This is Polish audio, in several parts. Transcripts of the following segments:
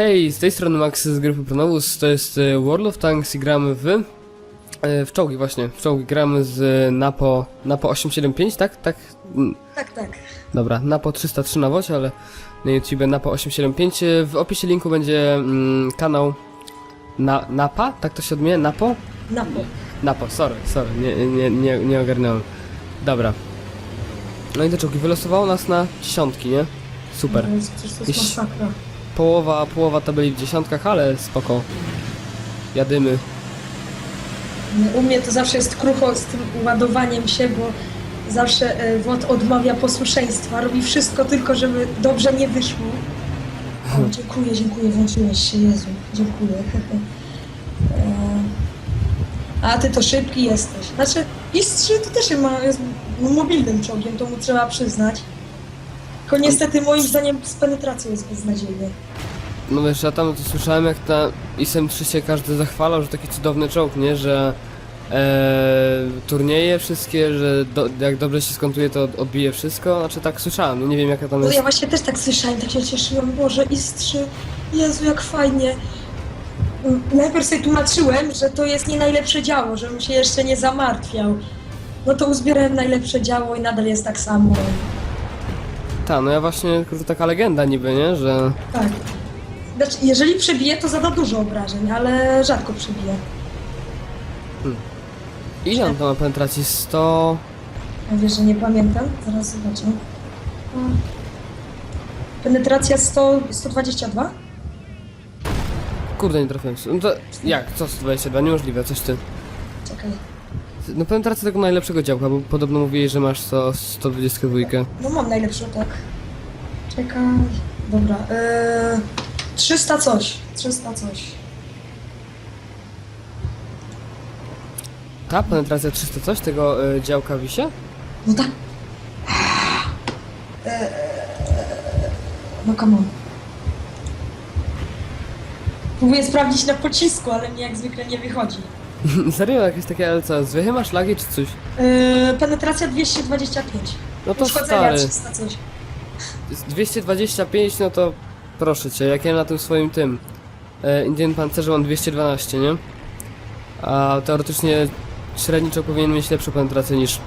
Hej, z tej strony Max z grupy Pronobus, to jest e, World of Tanks i gramy w... e, W czołgi właśnie, w czołgi gramy z Napo, Napo 875, tak? Tak? Mm, Tak, tak. Dobra, Napo 303 na wocie, ale na YouTube Napo 875. E, W opisie linku będzie mm, kanał na, Napa, tak to się odmienia? Napo? Na po. Napo, sorry, sorry, nie, nie, nie, nie ogarnąłem. Dobra. No i te czołgi wylosowało nas na dziesiątki, nie? Super. To jest, to jest masakra. Połowa, połowa tabeli w dziesiątkach, ale spoko. Jadymy. U mnie to zawsze jest krucho z tym ładowaniem się, bo zawsze e, WOT odmawia posłuszeństwa. Robi wszystko tylko, żeby dobrze nie wyszło. O, dziękuję, dziękuję, włączyłeś się, Jezu. Dziękuję. E, A ty to szybki jesteś. Znaczy, IS-3 to też ma, jest mobilnym czołgiem, to mu trzeba przyznać. Tylko niestety moim zdaniem z penetracją jest beznadziejny. No wiesz, ja tam to słyszałem jak na ISM 3 się każdy zachwalał, że taki cudowny czołg, nie? Że e, turnieje wszystkie, że do, jak dobrze się skontuje to odbije wszystko. Znaczy tak słyszałem, no nie wiem jaka tam No jest. ja właśnie też tak słyszałem, tak się cieszyłam, Boże, IS-3, Jezu, jak fajnie. Mm, Najpierw sobie tłumaczyłem, że to jest nie najlepsze działo, żebym się jeszcze nie zamartwiał. No to uzbierałem najlepsze działo i nadal jest tak samo. Ta, no ja właśnie, kurde, taka legenda niby, nie? Że Tak. Znaczy, jeżeli przebije, to zada dużo obrażeń, ale rzadko przebije. ile on to ma penetracji? 100... Ja wiesz, że nie pamiętam, zaraz zobaczę. Mm. Penetracja 100, 122? Kurde, nie trafiłem. No to jak? Co 122? Niemożliwe, coś ty. Czekaj. No penetracja tego najlepszego działka, bo podobno mówiłeś, że masz 100, 122. No mam najlepszy tak. Czekaj. Dobra. Yy, 300 coś. 300 coś. Ta penetracja 300 coś tego y, działka wisie? No tak. Yy, no come on. Próbuję sprawdzić na pocisku, ale mi jak zwykle nie wychodzi. Serio? Jakieś takie, ale co, masz lagi czy coś? Yy, penetracja 225. No to Uszkodzenia stary, 300 coś. z 225 no to proszę cię, jak ja na tym swoim tym e, Indian Pancerze mam 212, nie? A teoretycznie średniczo powinien mieć lepszą penetrację niż...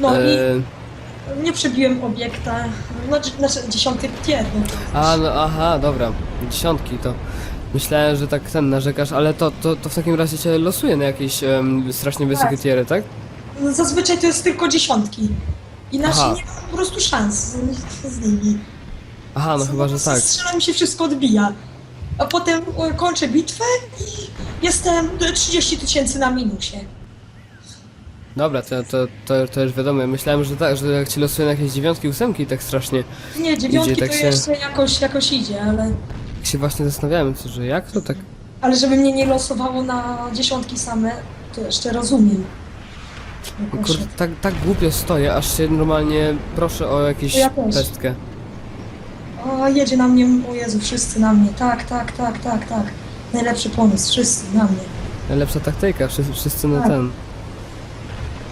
No e, i nie przebiłem obiekta. No, dzi- znaczy dziesiąty tier. No. A, no aha, dobra, dziesiątki to... Myślałem, że tak ten narzekasz, ale to, to, to w takim razie cię losuje na jakieś em, strasznie wysokie Tak. tiery, tak? No, Zazwyczaj to jest tylko dziesiątki. Inaczej Aha. nie mam po prostu szans z, z nimi. Aha, no chyba, że tak. Strzela mi się wszystko odbija. A potem e, kończę bitwę i jestem e, 30 tysięcy na minusie. Dobra, to, to, to, to już wiadomo. Myślałem, że tak, że jak ci losuje na jakieś dziewiątki, ósemki, tak strasznie. Nie, dziewiątki Idzie, tak to się- jeszcze jakoś, jakoś idzie, ale, Jak się właśnie zastanawiałem, co, że jak to tak. ale żeby mnie nie losowało na dziesiątki same, to jeszcze rozumiem. No. Kurde, tak, tak głupio stoję, aż się normalnie proszę o jakąś Ja też. testkę. O, jedzie na mnie, o Jezu, wszyscy na mnie. Tak, tak, tak, tak, tak. Najlepszy pomysł, wszyscy na mnie. Najlepsza taktyka, wszyscy, wszyscy na Tak. ten.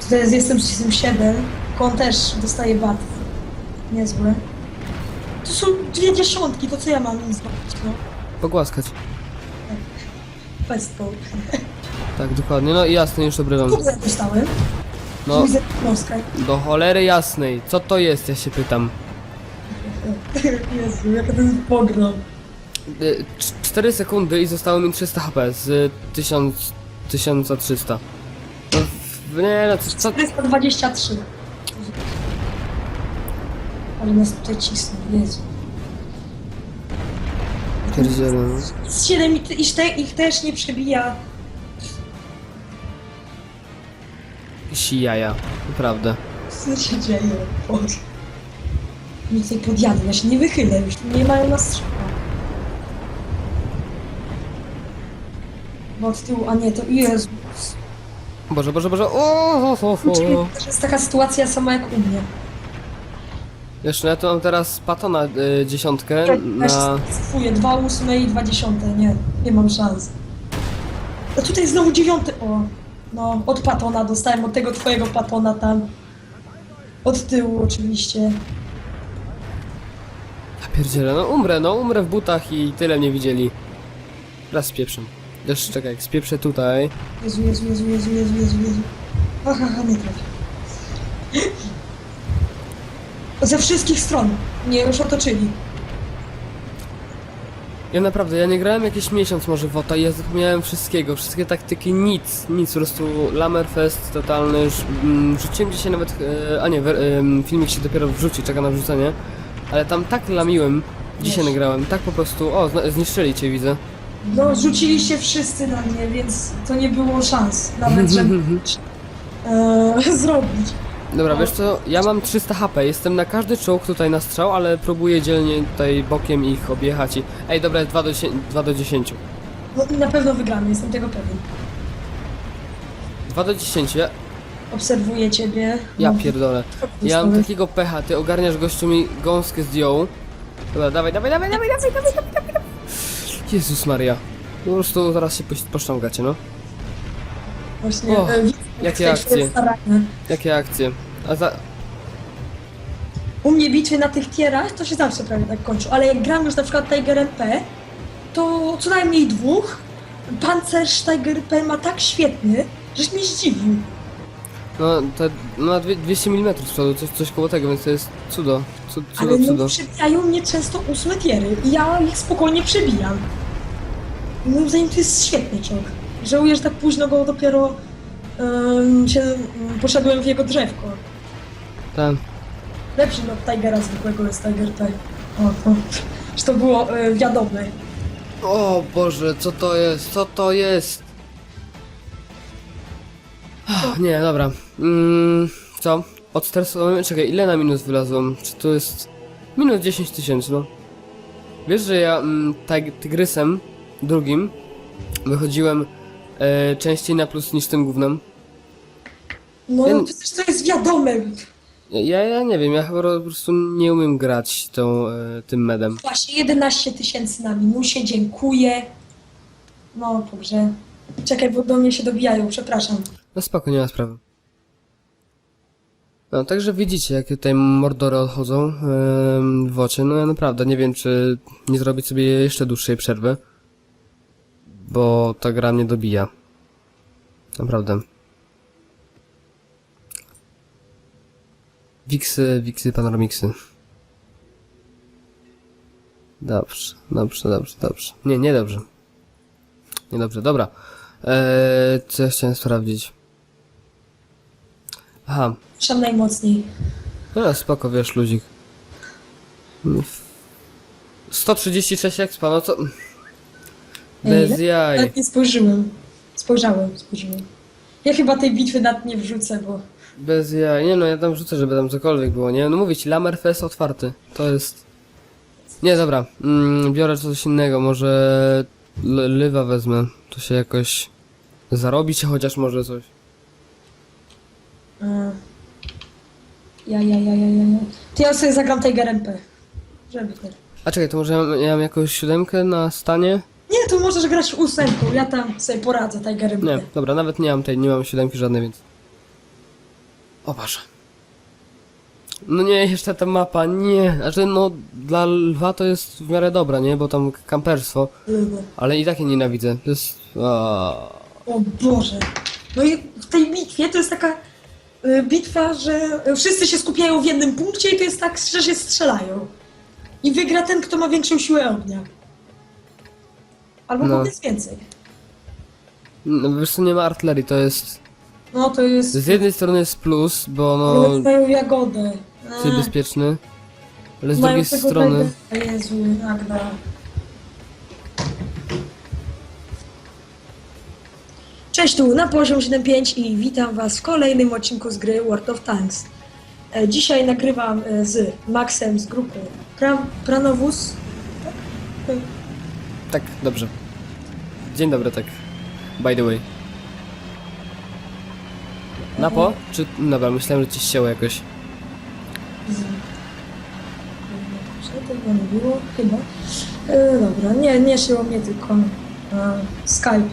Tutaj jest, jestem tym 7, on też dostaje bat. Niezłe. To są dwie dziesiątki, to co ja mam im zrobić, no? Pogłaskać. Festpo. Tak, dokładnie. No i jasne, już obrywam. Kurde dostałem. No, noskę. do cholery jasnej. Co to jest, ja się pytam. Jezu, jaka to jest pogrom. 4 sekundy i zostało mi 300 HP z 1000, 1300. No, w- nie no, co, co, 423. Ale nas tutaj cisną, Jezu. pierdzielę, no. Z 7 ich, te, ich też nie przebija. Jakieś jaja, naprawdę. Co się dzieje? Boże. Mi tutaj podjadę, ja się nie wychylę już, nie mają nas strzała. Bo od tyłu, a nie, to Jezu. Boże, Boże, Boże, o, o, o, o. To jest taka sytuacja sama jak u mnie. No ja tu mam teraz Patona y, dziesiątkę Ja na... stresuję, dwa ósme i dwa dziesiąte, nie, nie mam szans. A tutaj znowu dziewiąty, o, no, od patona dostałem, od tego twojego patona tam. Od tyłu oczywiście. Pierdziele, no umrę, no umrę w butach i tyle mnie widzieli. Raz spieprzę. Jeszcze czekaj, jak spieprzę tutaj. Jezu, Jezu, Jezu, Jezu, Jezu, Jezu, Jezu. Aha, aha, nie trafię. Ze wszystkich stron mnie już otoczyli. Ja naprawdę, ja nie grałem jakiś miesiąc może w WOTA i ja zapomniałem wszystkiego, wszystkie taktyki, nic, nic, po prostu Lamerfest totalny, już mm, wrzuciłem dzisiaj nawet, e, a nie, filmik się dopiero wrzuci, czeka na wrzucenie, ale tam tak lamiłem, dzisiaj Wiesz. nagrałem, tak po prostu, o, zna- zniszczyli cię, widzę. No, rzucili się wszyscy na mnie, więc to nie było szans nawet, żeby e, zrobić. Dobra, wiesz co, ja mam 300 HP, jestem na każdy czołg tutaj na strzał, ale próbuję dzielnie tutaj bokiem ich objechać i... Ej, dobra, jest 2 do, 10, 2 do 10. No na pewno wygramy, jestem tego pewien. 2 do 10, ja, Obserwuję ciebie. ja No, pierdolę. Ja mam takiego pecha, ty ogarniasz gościu mi gąskę zdjął. Dobra, dawaj, dawaj, dawaj, dawaj, dawaj, dawaj, dawaj, dawaj. Jezus Maria. Po prostu zaraz się poś- poszczągacie, no. Właśnie, e, widzę, jakie akcje. starania. Jakie akcje. A za... U mnie bitwy na tych tierach to się zawsze prawie tak kończą, ale jak gram już na przykład Tiger MP, to co najmniej dwóch. Pancerz Tiger MP ma tak świetny, żeś mnie zdziwił. No, to, no, dwie- 200 mm z przodu, coś, coś koło tego, więc to jest cudo. Cud, cudo, Ale no cudo. przebijają mnie często ósme tiery i ja ich spokojnie przebijam. Moim zdaniem to jest świetny czołg. Żałuję, że tak późno go dopiero em, się em, poszedłem w jego drzewko. Ten. Lepszy od Tigera zwykłego jest Tiger P. O, to, że to było e, wiadome. O Boże, co to jest? Co to jest? Ach, Nie, dobra. Mm, co? Odstresowałem. Czekaj, ile na minus wylazłem? Czy to jest. Minus 10 tysięcy, no. Wiesz, że ja mm, tyg tygrysem drugim wychodziłem e, częściej na plus niż tym głównym. No, Ten- przecież to jest wiadome. Ja, ja nie wiem, ja chyba po prostu nie umiem grać tą, e, tym medem. Właśnie 11 tysięcy na minusie, dziękuję. No, dobrze. Czekaj, bo do mnie się dobijają, przepraszam. No spoko, nie ma sprawy. No, także widzicie, jakie tutaj mordory odchodzą em, w oczy. No ja naprawdę nie wiem, czy nie zrobić sobie jeszcze dłuższej przerwy. Bo ta gra mnie dobija. Naprawdę. Wiksy, wiksy, panoramiksy. Dobrze, dobrze, dobrze, dobrze. Nie, nie dobrze. Nie dobrze, dobra. Eee, co ja chciałem sprawdzić? Aha, Przepraszam najmocniej. no spoko, wiesz, luzik. 136 expa, no co? Bez jaj. Nawet nie spojrzyłem. Spojrzałem, spojrzałem. Ja chyba tej bitwy nad nie wrzucę, bo... Bez jaj. Nie no, ja tam rzucę, żeby tam cokolwiek było, nie? No mówię ci, Lamerfest otwarty. To jest... Nie, dobra. Mm, biorę coś innego, może... L- Lywa wezmę. To się jakoś... Zarobi się chociaż może coś. A. Ja, ja, ja, ja, ja, ja. To ja sobie zagram Tiger MP. Żeby to... A czekaj, to może ja, ja mam jakąś siódemkę na stanie? Nie, to możesz grać ósemką, ja tam sobie poradzę Tiger MP. Nie, dobra, nawet nie mam tej, nie mam siódemki żadnej, więc... O Boże. No nie, jeszcze ta mapa, nie. Znaczy, no, dla lwa to jest w miarę dobra, nie? Bo tam kamperstwo, ale i tak je nienawidzę. To jest... A... O Boże. No i w tej bitwie to jest taka y, bitwa, że wszyscy się skupiają w jednym punkcie i to jest tak, że się strzelają. I wygra ten, kto ma większą siłę ognia. Albo No. powiedz więcej. No, wiesz co, nie ma artylerii, to jest... No to jest... Z jednej strony jest plus, bo Ale no... mają jagodę. Jest Eee, bezpieczny. Ale z mają drugiej tego strony... Tigera. Jezu, Agda. Cześć tu, na poziom 7.5 i witam was w kolejnym odcinku z gry World of Tanks. E, Dzisiaj nagrywam e, z Maxem z grupy pra Pranowus. Tak? E, Tak, dobrze. Dzień dobry, tak. By the way. Na po? Czy... Dobra, myślałem, że ci ścięło jakoś. Dobrze, tego nie było, chyba. E, dobra, nie, nie szyło mnie tylko e, Skype.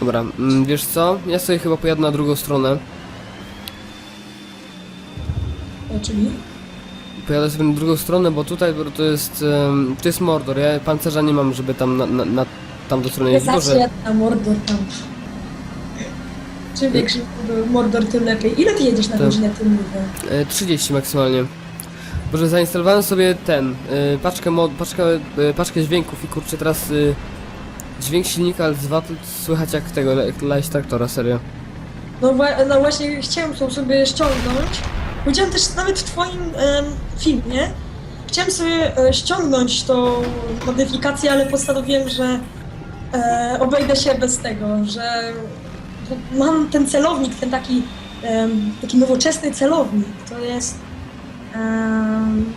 Dobra, mm, wiesz co? Ja sobie chyba pojadę na drugą stronę. E, czyli? Pojadę sobie na drugą stronę, bo tutaj to jest, em, to jest Mordor, ja pancerza nie mam, żeby tam na, na, na tamtą stronę Ja jeździć. zawsze na Mordor tam. Czym większy Mordor, tym lepiej. Ile ty jedziesz na godzinę tym mówię? e, 30 maksymalnie. Boże, zainstalowałem sobie ten, e, paczkę, mod, paczkę, e, paczkę dźwięków i kurczę teraz e, dźwięk silnika z VAT słychać jak tego, jak traktora, serio. No, no właśnie chciałem sobie ściągnąć. Powiedziałem też nawet w twoim em, filmie. Chciałem sobie e, ściągnąć tą modyfikację, ale postanowiłem, że e, obejdę się bez tego, że mam ten celownik, ten taki, em, taki nowoczesny celownik. To jest em,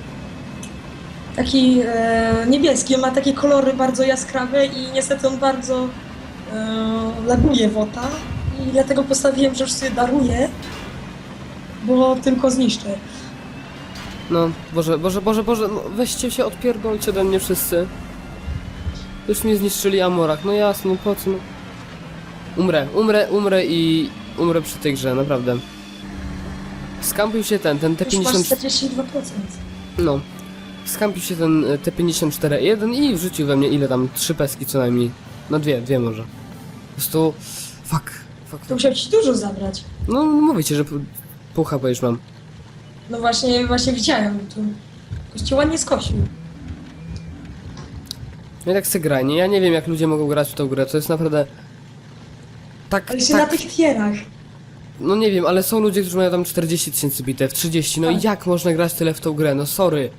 taki e, niebieski, on ma takie kolory bardzo jaskrawe i niestety on bardzo e, laguje wota i dlatego postawiłem, że już sobie daruję, bo tylko zniszczę. No, Boże, Boże, Boże, Boże, no weźcie się, odpierdolcie ode mnie wszyscy. Już mnie zniszczyli Amorak, no jasno, no po co, no. Umrę, umrę, umrę i umrę przy tej grze, naprawdę. Skampił się ten, ten Już masz T50, 42%. no. Skampił się ten e, T54-1 i wrzucił we mnie ile tam, trzy peski co najmniej. No dwie, dwie może. Po prostu, fuck, fuck. To musiał ci dużo zabrać. No, mówicie, że pół HP już mam. No właśnie, właśnie widziałem tu. Ktoś cię ładnie skosił. No i tak se gra, nie? Ja nie wiem jak ludzie mogą grać w tą grę, to jest naprawdę... Tak, Ale się tak, na tych tierach. no nie wiem, ale są ludzie, którzy mają tam 40 tysięcy bitew, 30, no i Tak. jak można grać tyle w tą grę, no sorry.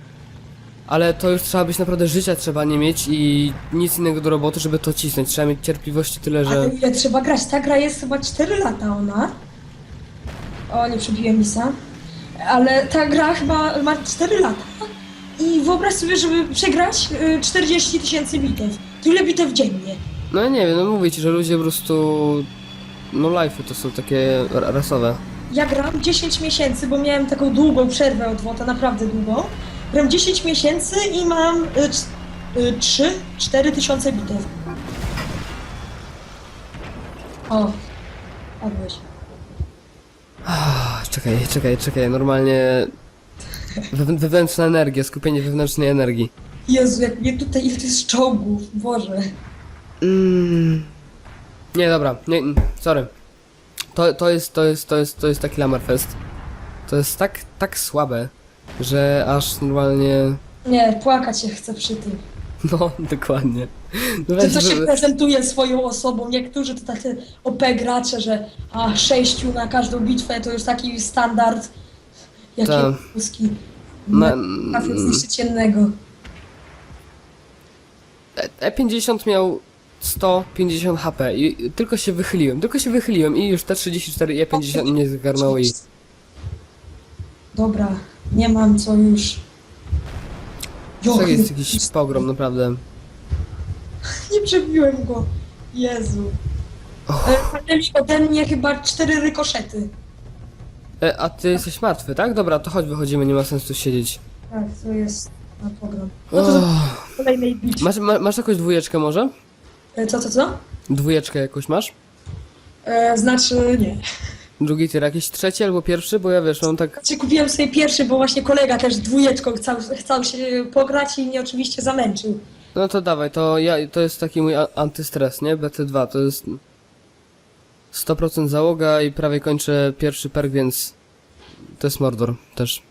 Ale to już trzeba być naprawdę życia trzeba nie mieć i nic innego do roboty, żeby to cisnąć. Trzeba mieć cierpliwości tyle, Ale że... ile trzeba grać? Ta gra jest chyba 4 lata ona. O, nie przebiłem misa. Ale ta gra chyba ma 4 lata. I wyobraź sobie, żeby przegrać y, 40 tysięcy bitew. To ile bitew dziennie? No ja nie wiem, no mówię ci, że ludzie po prostu... No life'y to są takie ra- rasowe. Ja gram 10 miesięcy, bo miałem taką długą przerwę od WOTA, naprawdę długą. Gram 10 miesięcy i mam y, c- y, 3-4 tysiące bitew. O, padłeś. Ach, czekaj, czekaj, czekaj, normalnie... Wew- wewnętrzna energia, skupienie wewnętrznej energii. Jezu, jak mnie tutaj ile to jest czołgów, Boże. Mm. Nie, dobra, nie, sorry. To, to jest, to jest, to jest, to jest taki Lamerfest. To jest tak, tak słabe, że aż normalnie... Nie, płakać się chcę przy tym. No, dokładnie. No weź, to się wy- prezentuje swoją osobą. Niektórzy to takie OP gracze, że a sześciu na każdą bitwę to już taki standard. Jakie Tak. puski. Na- zniszczyć jednego. E- E50 miał 150 HP i tylko się wychyliłem, tylko się wychyliłem i już te 34 i E50 mnie zgarnęło i... Dobra, nie mam co już. To jest jakiś pogrom, naprawdę. Nie przebiłem go. Jezu. E, Padli ode mnie chyba cztery rykoszety. E, a ty jesteś martwy, tak? Dobra, to chodź wychodzimy, nie ma sensu tu siedzieć. Tak, to jest na program. No to Oh. kolejnej bitwy. Masz, ma, masz jakąś dwójeczkę może? E, Co, co, co? Dwójeczkę jakąś masz? E, znaczy nie. Drugi tier, jakiś trzeci albo pierwszy? Bo ja wiesz, mam tak... Znaczy kupiłem sobie pierwszy, bo właśnie kolega też dwójeczką chciał, chciał się pograć i mnie oczywiście zamęczył. No to dawaj, to ja, to jest taki mój antystres, nie? BT2, to jest 100% załoga i prawie kończę pierwszy perk, więc to jest Mordor też.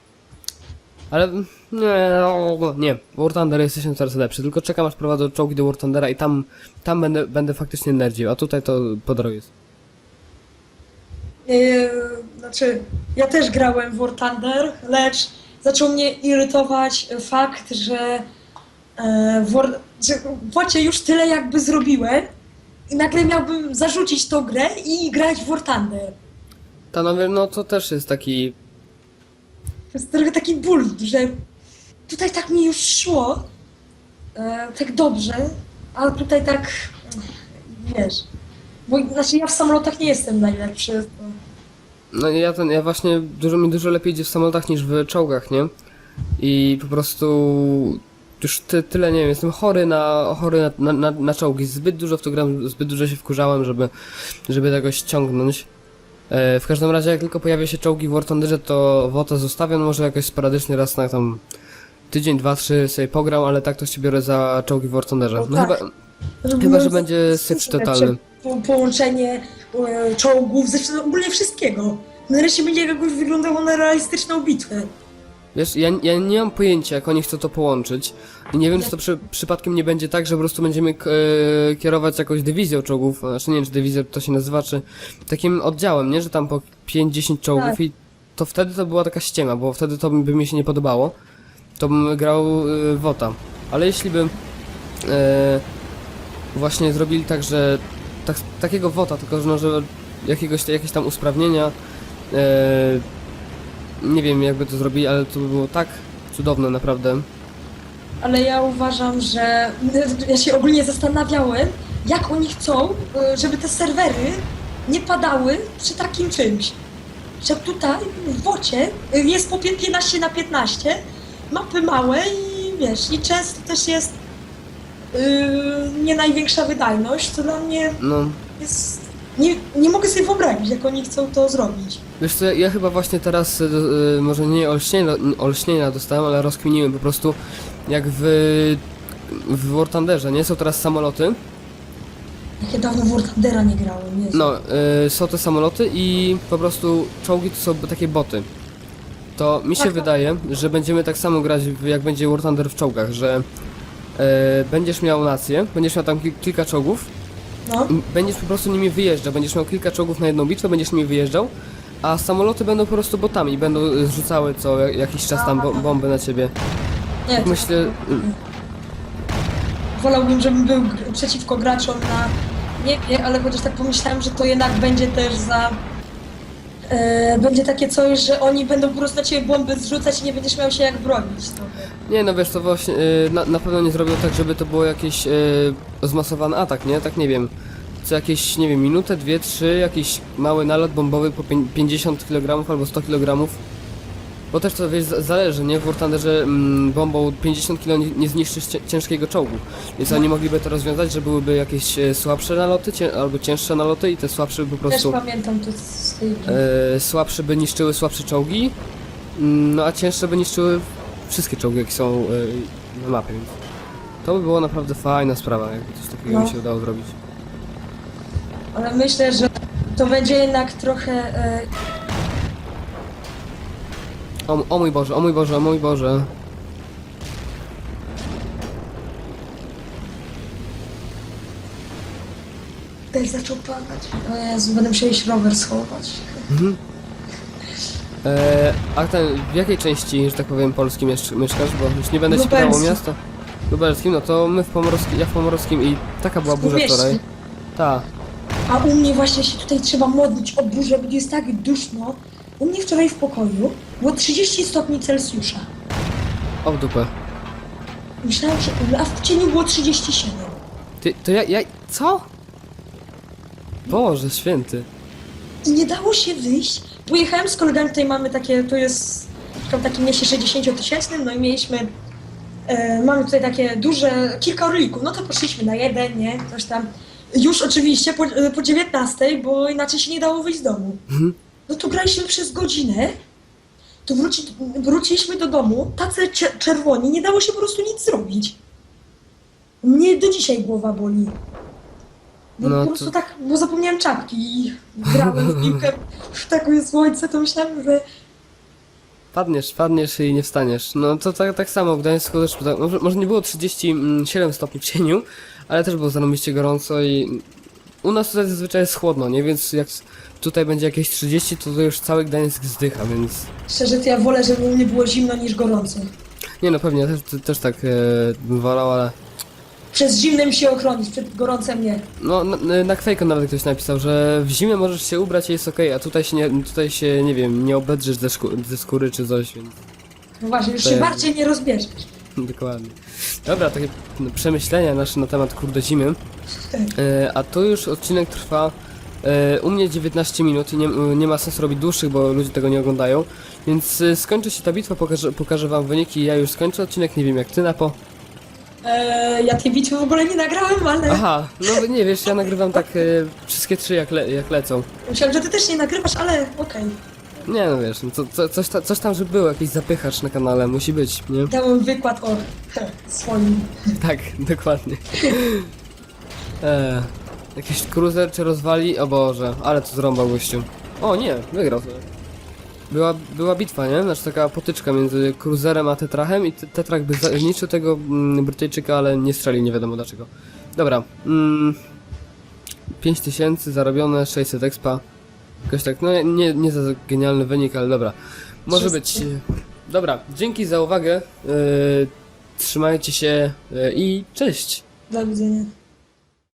Ale nie, no, nie, War Thunder jest 1000 razy lepszy, tylko czekam aż prowadzę czołgi do War Thundera i tam, tam będę, będę faktycznie nerdził, a tutaj to po drodze jest. Yy, znaczy, ja też grałem w War Thunder, lecz zaczął mnie irytować fakt, że e, w War, że w Wacie już tyle jakby zrobiłem i nagle miałbym zarzucić tą grę i grać w War Thunder. Ta no, no to też jest taki... To jest trochę taki ból, że tutaj tak mi już szło, e, tak dobrze, a tutaj tak, wiesz, bo znaczy ja w samolotach nie jestem najlepszy. No ja ten, ja właśnie dużo mi dużo lepiej idzie w samolotach niż w czołgach, nie? I po prostu już ty, tyle nie wiem, jestem chory na chory na, na, na, na czołgi. Zbyt dużo w to gram, zbyt dużo się wkurzałem, żeby, żeby tego ściągnąć. E, w każdym razie, jak tylko pojawia się czołgi w War Thunderze, to WOTA zostawiam, może jakoś sporadycznie raz na tam tydzień, dwa, trzy sobie pogram, ale tak to się biorę za czołgi w War Thunderze. O, No tak. chyba, Chyba, że będzie syf totalny. Po, połączenie czołgów, ze ogólnie wszystkiego. Nareszcie będzie jakoś wyglądało na realistyczną bitwę. wiesz, ja, ja nie mam pojęcia, jak oni chcą to połączyć. I nie wiem, czy to przy, przypadkiem nie będzie tak, że po prostu będziemy e, kierować jakąś dywizją czołgów, znaczy nie wiem, czy dywizją to się nazywa, czy takim oddziałem, nie? Że tam po 5-10 czołgów Tak. i to wtedy to była taka ściema, bo wtedy to by mi się nie podobało. To bym grał e, WOTA. Ale jeśli by e, właśnie zrobili tak, że tak, takiego WOTA, tylko no, że jakiegoś, jakieś tam usprawnienia e, nie wiem jakby to zrobili, ale to by było tak cudowne naprawdę. Ale ja uważam, że ja się ogólnie zastanawiałem, jak oni chcą, e, żeby te serwery nie padały przy takim czymś. Że tutaj w wocie jest po 15 na 15, mapy małe i wiesz, i często też jest yy, nie największa wydajność, co dla mnie No, jest... Nie, nie mogę sobie wyobrazić, jak oni chcą to zrobić. wiesz co, ja, ja chyba właśnie teraz, e, może nie olśnienia, olśnienia dostałem, ale rozkminiłem po prostu, jak w, w War Thunderze, nie? Są teraz samoloty, Jak ja dawno w War Thundera nie grałem, Jezu. no, e, są te samoloty i po prostu czołgi to są takie boty. To mi się Tak, tak. wydaje, że będziemy tak samo grać, jak będzie War Thunder w czołgach, że będziesz miał nację, będziesz miał tam kil- kilka czołgów, No, Będziesz po prostu nimi wyjeżdżał, będziesz miał kilka czołgów na jedną bitwę, będziesz nimi wyjeżdżał, a samoloty będą po prostu botami, będą y, rzucały co jakiś czas tam bo bomby na ciebie. nie, Myślę, y, wolałbym, żebym był przeciwko graczom na niebie, ale chociaż tak pomyślałem, że to jednak będzie też za... E, będzie takie coś, że oni będą po prostu na ciebie bomby zrzucać i nie będziesz miał się jak bronić. trochę. nie no wiesz, to właśnie y, na, na pewno nie zrobią tak, żeby to było jakiś y, zmasowany atak, nie? Tak nie wiem. Co jakieś, nie wiem, minutę, dwie, trzy, jakiś mały nalot bombowy po pię- 50 kg albo 100 kg. Bo też to wiesz, zależy, nie? W War Thunderze mm, bombą 50 kg nie, zniszczysz cię- ciężkiego czołgu. Więc oni mogliby to rozwiązać, że byłyby jakieś e, słabsze naloty, cię, albo cięższe naloty i te słabsze by po Też prostu... pamiętam to z tej gry. E, słabsze by niszczyły słabsze czołgi, mm, no a cięższe by niszczyły wszystkie czołgi, jakie są e, na mapie, więc to by było naprawdę fajna sprawa, jakby coś takiego No. mi się udało zrobić. Ale myślę, że to będzie jednak trochę... E, O, o mój Boże, o mój Boże, o mój Boże. też zaczął padać. O Jezu, będę musiał iść rower schować. E, a ten, w jakiej części, że tak powiem, Polski miesz mieszkasz? Bo już nie będę ci pytał o Lubelskim. miasto. Lubelskim, no to my w Pomorskim, ja w Pomorskim i taka była burza Lubelskim. wczoraj. Ta. A u mnie właśnie się tutaj trzeba modlić o burzę, bo jest tak duszno. U mnie wczoraj w pokoju było 30 stopni Celsjusza. O w dupę. Myślałem, że a w cieniu było 37. Ty, to ja, ja, co? Boże święty. I nie dało się wyjść. Pojechałem z kolegami, tutaj mamy takie, to jest w takim mieście 60-tysięcznym, no i mieliśmy, e, mamy tutaj takie duże, kilka orlików, no to poszliśmy na jeden, nie, coś tam. Już oczywiście po, e, po 19, bo inaczej się nie dało wyjść z domu. Mhm. No to graliśmy przez godzinę, to wróci, wróciliśmy do domu, tacy czerwoni, nie dało się po prostu nic zrobić. Mnie do dzisiaj głowa boli. Bo No po to- prostu tak, bo zapomniałem czapki i grałem w piłkę w takie słońce, to myślałem, że Padniesz, padniesz i nie wstaniesz. No to tak, tak samo w Gdańsku też, tak, może, może nie było 37 stopni w cieniu, ale też było zarąbiście gorąco i u nas tutaj zazwyczaj jest chłodno, nie? Więc jak tutaj będzie jakieś 30, to, to już cały Gdańsk zdycha, więc... szczerze to ja wolę, żeby u mnie było zimno niż gorąco. Nie no, pewnie, też, też tak e, bym wolał, ale... Przez zimnem się ochronić, przed gorącem nie. No, na, na Quake'u nawet ktoś napisał, że w zimę możesz się ubrać i jest okej, a tutaj się, nie, tutaj się, nie wiem, nie obedrzesz ze, szku, ze skóry czy coś, więc... No właśnie, już się bardziej nie rozbierzesz. Dokładnie. Dobra, takie przemyślenia nasze na temat kurde zimy. E, a tu już odcinek trwa e, u mnie 19 minut i nie, nie ma sensu robić dłuższych, bo ludzie tego nie oglądają. Więc e, skończy się ta bitwa, pokażę, pokażę wam wyniki. Ja już skończę odcinek, nie wiem jak ty na po. E, ja tej bitwy w ogóle nie nagrałem, ale Aha, no nie wiesz, ja nagrywam tak e, wszystkie trzy jak, le, jak lecą. myślałem, że ty też nie nagrywasz, ale okej. Nie no wiesz, no, to, coś, ta, coś tam, żeby było, jakiś zapychacz na kanale, musi być, nie? Dałem wykład o swoim. Tak, dokładnie. E, jakiś cruiser czy rozwali? O Boże, ale to zrąbał gościu. O nie, wygrał sobie. Była, była bitwa, nie? Znaczy taka potyczka między cruiserem a tetrachem i te- tetrak by zniszczył tego mm, Brytyjczyka, ale nie strzelił, nie wiadomo dlaczego. Dobra, mm, 5000 zarobione, 600 expa. Jakoś tak, no nie, nie za genialny wynik, ale dobra. Może być. Wszyscy. Dobra, dzięki za uwagę. Yy, trzymajcie się yy, i cześć. Do widzenia.